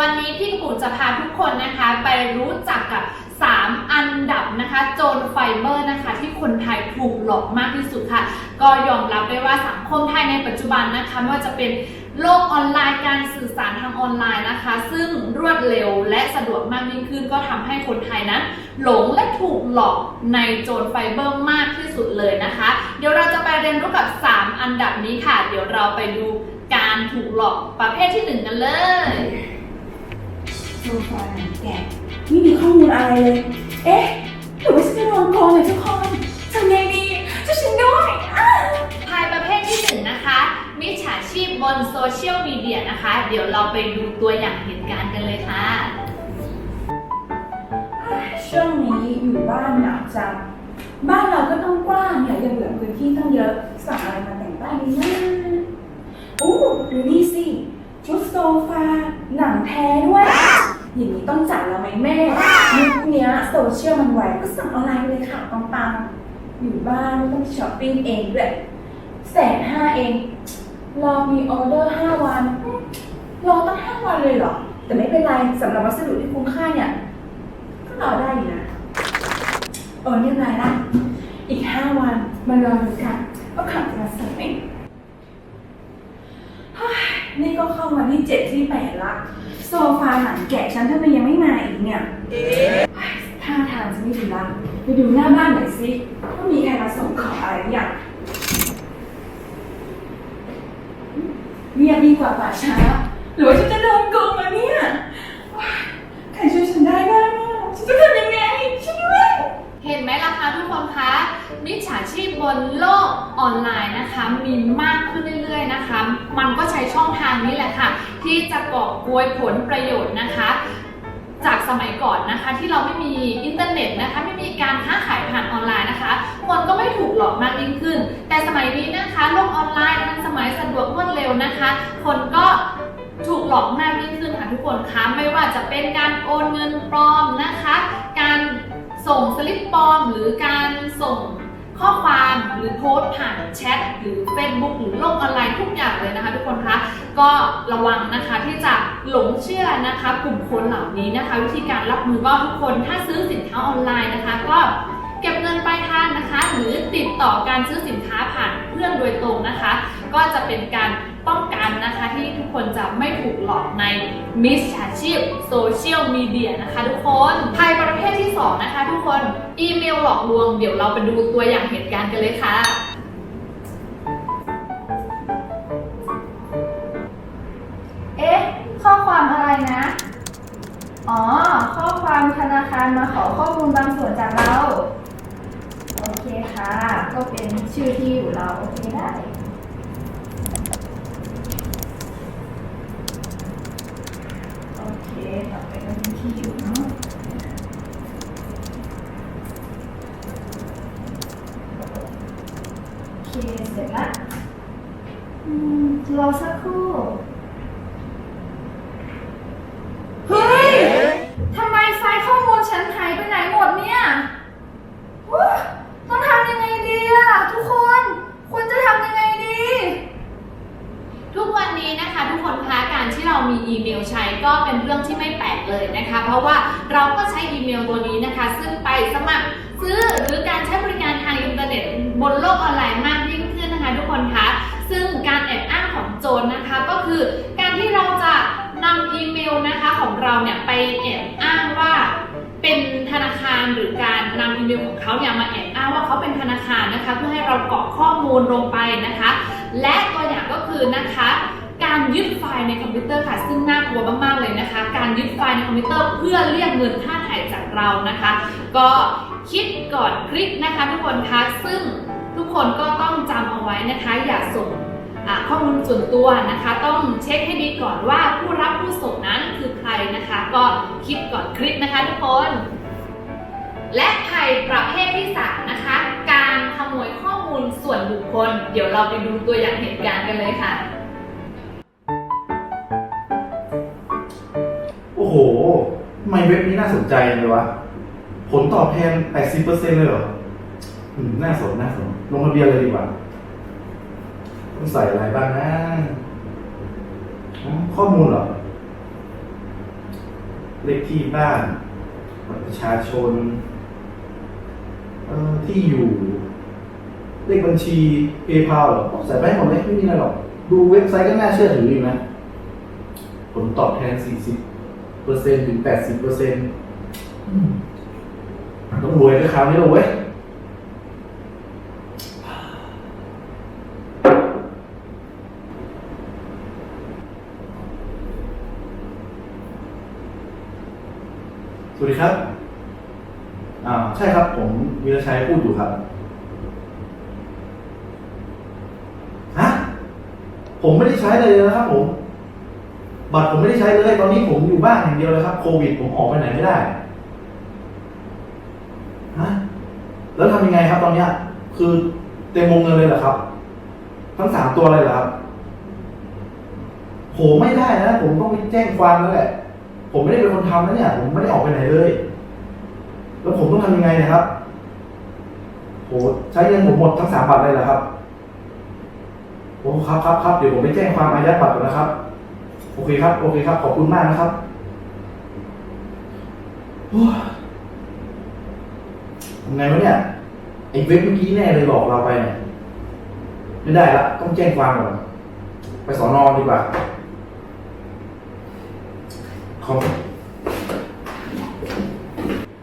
วันนี้พี่กระปุกจะพาทุกคนนะคะไปรู้จักกับ 3 อันดับนะคะโจรไฟเบอร์นะคะที่คนไทยถูกหลอกมากที่สุดค่ะ ก็ยอมรับได้ว่าสังคมไทยในปัจจุบันนะคะไม่ว่าจะเป็นโลกออนไลน์การสื่อสารทางออนไลน์นะคะ ซึ่งรวดเร็วและสะดวกมากยิ่งขึ้น ก็ทำให้คนไทยนั้นหลงและถูกหลอกในโจรไฟเบอร์มากที่สุดเลยนะคะ เดี๋ยวเราจะไปเรียนรู้กับ 3 อันดับนี้ค่ะ เดี๋ยวเราไปดูการถูกหลอกประเภทที่ 1 กันเลย โซฟาหนังแกะไม่มีข้อมูลอะไรเลย เอ๊ะหรือว่าฉันจะโดนโกงเลยทุกคนทำไงดีช่วยฉันด้วยอ้าภายประเภทที่1นะคะ มิจฉาชีพบนโซเชียลมีเดียนะคะ เดี๋ยวเราไปดูตัวอย่างเหตุการณ์กันเลยค่ะ ช่วงนี้อยู่บ้านหนาวจัง บ้านเราก็ต้องกว้างเนี่ยยังเหลือพื้นที่ต้องเยอะสั่งอะไรมาแต่งบ้านดีนะโอ้ดูนี่สิชุดโซฟา หนังแท้ด้วย อย่างนี้ต้องจัดแล้วไหมแม่ยุคนี้โซเชียลมันไวก็สั่งออนไลน์เลยค่ะปังๆอยู่บ้านไม่ต้องช้อปปิ้งเองด้วยแสนห้าเอง รอมีออเดอร์ห้าวัน รอตั้งห้าวันเลยเหรอ แต่ไม่เป็นไรสำหรับวัสดุที่คุ้มค่าเนี่ย ก็รอได้อยู่นะโอ้เรียบร้อยละอีกห้าวันมารอดูกันว่าขับจะมาส่งไหมเฮ้ยนี่ก็เข้ามาที่เจ็ดที่แปดละ โซฟาหนังแกะฉันทำไมยังไม่มาอีกเนี่ยท่าทางจะไม่ดีละไปดูหน้าบ้านหน่อยสิว่ามีใครมาส่งของอะไรหรือยังเรียบดีกว่าป่าช้า หรือว่าฉันจะโดนโกงมาเนี่ยใครช่วยฉันได้บ้างฉันจะทำยังไงช่วยด้วยเห็นไหมล่ะคะทุกคนคะมิจฉาชีพบนโลกออนไลน์นะคะ มีมากขึ้นเรื่อยๆนะคะ มันก็ใช้ช่องทางนี้แหละค่ะ ที่จะกอบโกยผลประโยชน์นะคะ จากสมัยก่อนนะคะ ที่เราไม่มีอินเทอร์เน็ตนะคะ ไม่มีการค้าขายผ่านออนไลน์นะคะ คนก็ไม่ถูกหลอกมากยิ่งขึ้น แต่สมัยนี้นะคะโลกออนไลน์ทันสมัยสะดวกรวดเร็วนะคะ คนก็ถูกหลอกมากยิ่งขึ้นค่ะทุกคนคะไม่ว่าจะเป็นการโอนเงินปลอมนะคะ การส่งสลิปปลอมหรือการส่ง ข้อความหรือโพสต์ผ่านแชทหรือ Facebook หรือโลกออนไลน์ทุกอย่างเลยนะคะ ทุกคนคะก็ระวังนะคะที่จะหลงเชื่อนะคะ กลุ่มคนเหล่านี้นะคะ วิธีการรับมือก็ทุกคนถ้าซื้อสินค้าออนไลน์นะคะ ก็เก็บเงินปลายทางนะคะ หรือติดต่อการซื้อสินค้าผ่านเพื่อนโดยตรงนะคะ ก็จะเป็นการ ป้องกันนะคะที่ทุกคนจะไม่ถูกหลอกในมิจฉาชีพโซเชียลมีเดียนะคะทุกคนภัยประเภทที่ 2 นะคะทุกคนอีเมลหลอกลวงเดี๋ยวเราไปดูตัวอย่างเหตุการณ์กันเลยค่ะเอ๊ะข้อความอะไรนะ อ๋อ ข้อความธนาคารมาขอข้อมูลบางส่วนจากเรา โอเคค่ะ ก็เป็นชื่อที่อยู่เรา โอเคได้ โอเค ต่อไปก็เป็นที่อยู่เนาะโอเคเสร็จละอืมรอสักครู่ เฮ้ย ทำไมไฟล์ข้อมูลฉันหายไปไหนหมดเนี่ยวู้ต้องทำยังไงดีอะทุกคน ควรจะทำยังไงดี ทุกวันนี้นะคะทุกคนคะการที่เรามีอีเมลใช้ก็เป็นเรื่องที่ไม่แปลกเลยนะคะ เพราะว่าเราก็ใช้ อีเมลตัวนี้นะคะ ซึ่งไปสมัครซื้อหรือการใช้บริการทางอินเทอร์เน็ต บนโลกออนไลน์มากยิ่งขึ้นนะคะทุกคนคะซึ่งการแอบอ้างของโจรนะคะก็คือการที่เราจะนำอีเมลนะคะของเราเนี่ยไปแอบอ้างว่าเป็นธนาคารหรือการนำอีเมลของเขาเนี่ยมาแอบอ้างว่าเขาเป็นธนาคารนะคะเพื่อให้เรากรอกข้อมูลลงไปนะคะ และตัวอย่างก็คือนะคะการยึดไฟล์ในคอมพิวเตอร์ค่ะซึ่งน่ากลัวมากๆเลยนะคะ การยึดไฟล์ในคอมพิวเตอร์เพื่อเรียกเงินค่า่ายจากเรานะคะ ก็คิดก่อนคลิกนะคะ ทุกคนคะซึ่งทุกคนก็ต้องจำเอาไว้นะคะ อย่าส่งข้อมูลส่วนตัวนะคะ ต้องเช็คให้ดีก่อนว่าผู้รับผู้ส่งนั้นคือใครนะคะ ก็คิดก่อนคลิกนะคะทุกคน และภัยประเภทที่3นะคะ การขโมยข้อมูลส่วนบุคคล เดี๋ยวเราไปดูตัวอย่างเหตุการณ์กันเลยค่ะ โอ้โห ทำไมเว็บนี้น่าสนใจเลยวะ ผลตอบแทน 80%เลยเหรออืมน่าสนน่าสน ลงทะเบียนเลยดีกว่า ต้องใส่อะไรบ้างนะอ๋อข้อมูลเหรอ เลขที่บ้านบัตรประชาชน เอ่อที่อยู่ เลขบัญชี PayPal เหรอใส่ไปให้หมดเลยไม่มีอะไรหรอก ดูเว็บไซต์ก็น่าเชื่อถืออยู่นะ ผลตอบแทน 40 อร์เซ็นถึง80เปอร์เซ็นต์ต้องรวยด้วยคราวนี้เลยเว้ยสวัสดีครับ อ่า ใช่ครับ ผมวีรชัยพูดอยู่ครับ ฮะ ผมไม่ได้ใช้เลยนะครับผม บัตรผมไม่ได้ใช้เลยตอนนี้ผมอยู่บ้านอย่างเดียวเลยครับโควิด ผมออกไปไหนไม่ได้ฮะแล้วทำยังไงครับ ตอนเนี้ย คือเต็มวงเงินเลยเหรอครับ ทั้งสามตัวเลยเหรอครับโหไม่ได้นะผมต้องไปแจ้งความแล้วแหละ ผมไม่ได้เป็นคนทำนะเนี่ย ผมไม่ได้ออกไปไหนเลย แล้วผมต้องทำยังไงนะครับโหใช้เงินผมหมดทั้งสามบัตรเลยเหรอครับโอ้ครับครับครับเดี๋ยวผมไปแจ้งความอายัดบัตรก่อนนะครับ อเคครับ โอเคครับ ขอบคุณมากนะครับทำไงวะเนี่ยไอ้เว็บเมื่อกี้แน่เลยหลอกเราไปเนี่ยไม่ได้ละต้องแจ้งความก่อนไปสอนอดีกว่าขอบ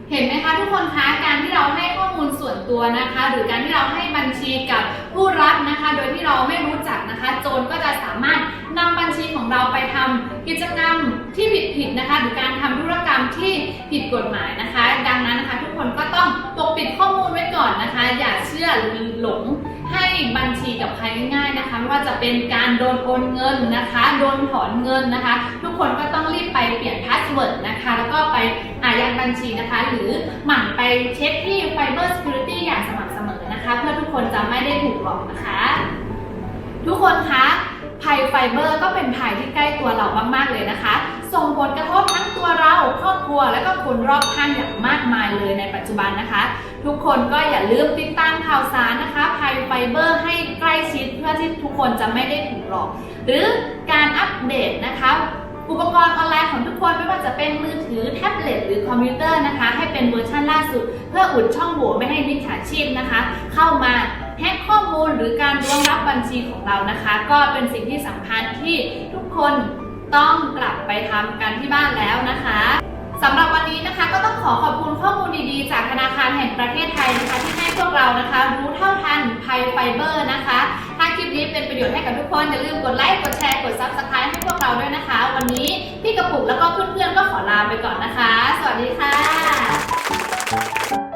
เห็นไหมคะทุกคนคะการที่เราให้ข้อมูลส่วนตัวนะคะ หรือการที่เราให้บัญชีกับ ผู้รับนะคะ โดยที่เราไม่รู้จักนะคะ โจรก็จะสามารถนำบัญชีของเราไปทำกิจกรรมที่ผิดๆนะคะ หรือการทำธุรกรรมที่ผิดกฎหมายนะคะ ดังนั้นนะคะ ทุกคนก็ต้องปกปิดข้อมูลไว้ก่อนนะคะ อย่าเชื่อหรือหลงให้บัญชีกับใครง่ายๆนะคะไม่ว่าจะเป็นการโดนโอนเงินนะคะ โดนถอนเงินนะคะ ทุกคนก็ต้องรีบไปเปลี่ยนพาสเวิร์ดนะคะ แล้วก็ไปอายัดบัญชีนะคะ หรือหมั่นไปเช็คที่ Fiber Security อย่างสม่ำเสมอ เพื่อทุกคนจะไม่ได้ถูกหลอกนะคะ ทุกคนคะภัยไฟเบอร์ก็เป็นภัยที่ใกล้ตัวเรามากๆเลยนะคะ ส่งผลกระทบทั้งตัวเราครอบครัวและก็คนรอบข้างอย่างมากมายเลยในปัจจุบันนะคะ ทุกคนก็อย่าลืมติดตามข่าวสารนะคะภัยไฟเบอร์ให้ใกล้ชิดเพื่อที่ทุกคนจะไม่ได้ถูกหลอก หรือการอัปเดตนะคะ อุปกรณ์ออนไลน์ของทุกคนไม่ว่าจะเป็นมือถือแท็บเล็ตหรือคอมพิวเตอร์นะคะ ให้เป็นเวอร์ชันล่าสุด เพื่ออุดช่องโหว่ไม่ให้มิจฉาชีพนะคะ เข้ามาแฮกข้อมูลหรือการล้วงลับบัญชีของเรานะคะ ก็เป็นสิ่งที่สำคัญที่ทุกคนต้องกลับไปทำกันที่บ้านแล้วนะคะสำหรับวันนี้นะคะก็ต้องขอขอบคุณข้อมูลดีๆ จากธนาคารแห่งประเทศไทยนะคะที่ให้พวกเรานะคะ รู้เท่าทันภัยไฟเบอร์นะคะ คลิปนี้เป็นประโยชน์ให้กับทุกคน อย่าลืมกดไลค์ กดแชร์ กดซับสไครต์ให้พวกเราด้วยนะคะ วันนี้พี่กระปุกแล้วก็เพื่อนๆก็ขอลาไปก่อนนะคะ สวัสดีค่ะ